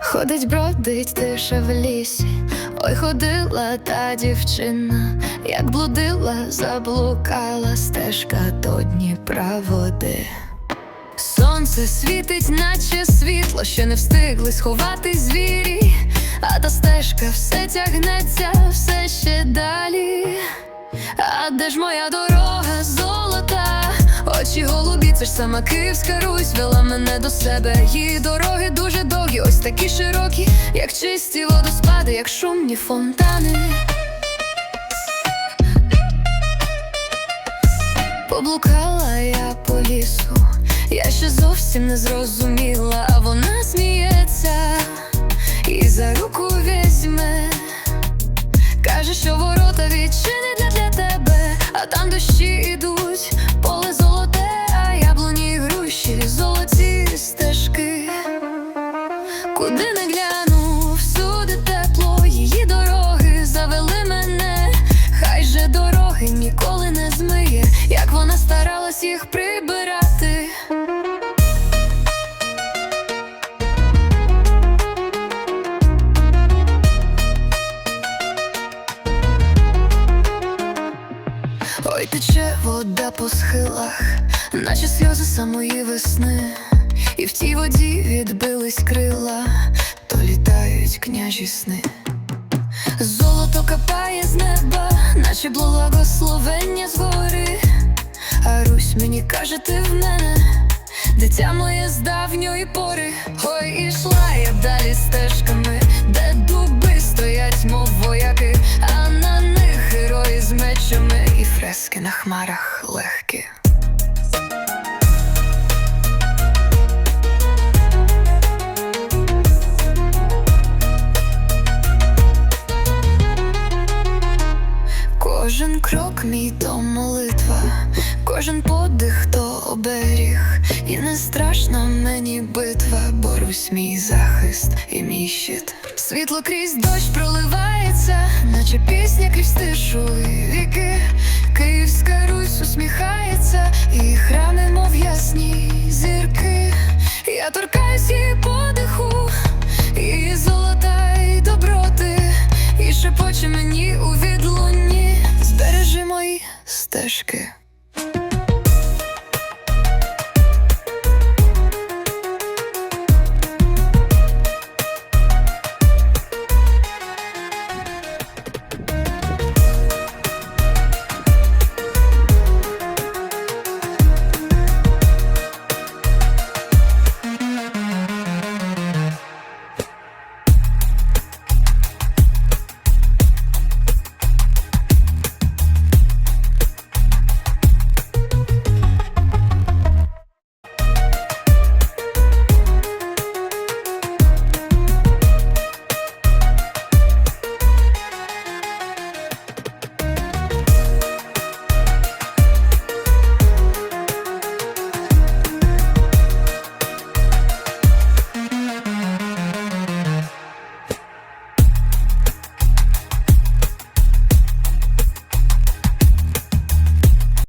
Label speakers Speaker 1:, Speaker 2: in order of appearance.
Speaker 1: Ходить, бродить тиша в лісі, ой ходила та дівчина, як блудила, заблукала стежка до Дніпра води. Сонце світить, наче світло, ще не встигли сховати звірі, а та стежка все тягнеться, все ще далі. А де ж моя дорога ж сама Київська Русь вела мене до себе. Її дороги дуже довгі, ось такі широкі, як чисті водоспади, як шумні фонтани. Поблукала я по лісу, я ще зовсім не зрозуміла, а вона сміється і за руку візьме. Каже, що ворота відчинить для, тебе, а там дощі ідуть, їх прибирати. Ой, тече вода по схилах, наче сльози самої весни, і в тій воді відбились крила, то літають княжі сни. Золото капає з неба, наче благословення згори. А Русь мені каже, ти в мене, дитя моє з давньої пори. Ой, ішла я далі стежками, де дуби стоять, мов вояки, а на них герої з мечами і фрески на хмарах легкі. Кожен крок мій то молитва, кожен подих то оберіг, і не страшна мені битва, борюсь мій захист і мій щит. Світло крізь дощ проливається, наче пісня крізь тишу і віки. Київська Русь усміхається, і храми, мов ясні зірки. Я торкаюсь її подиху, і золота, і доброти, і шепоче мені у відлунні. Збережи мої стежки.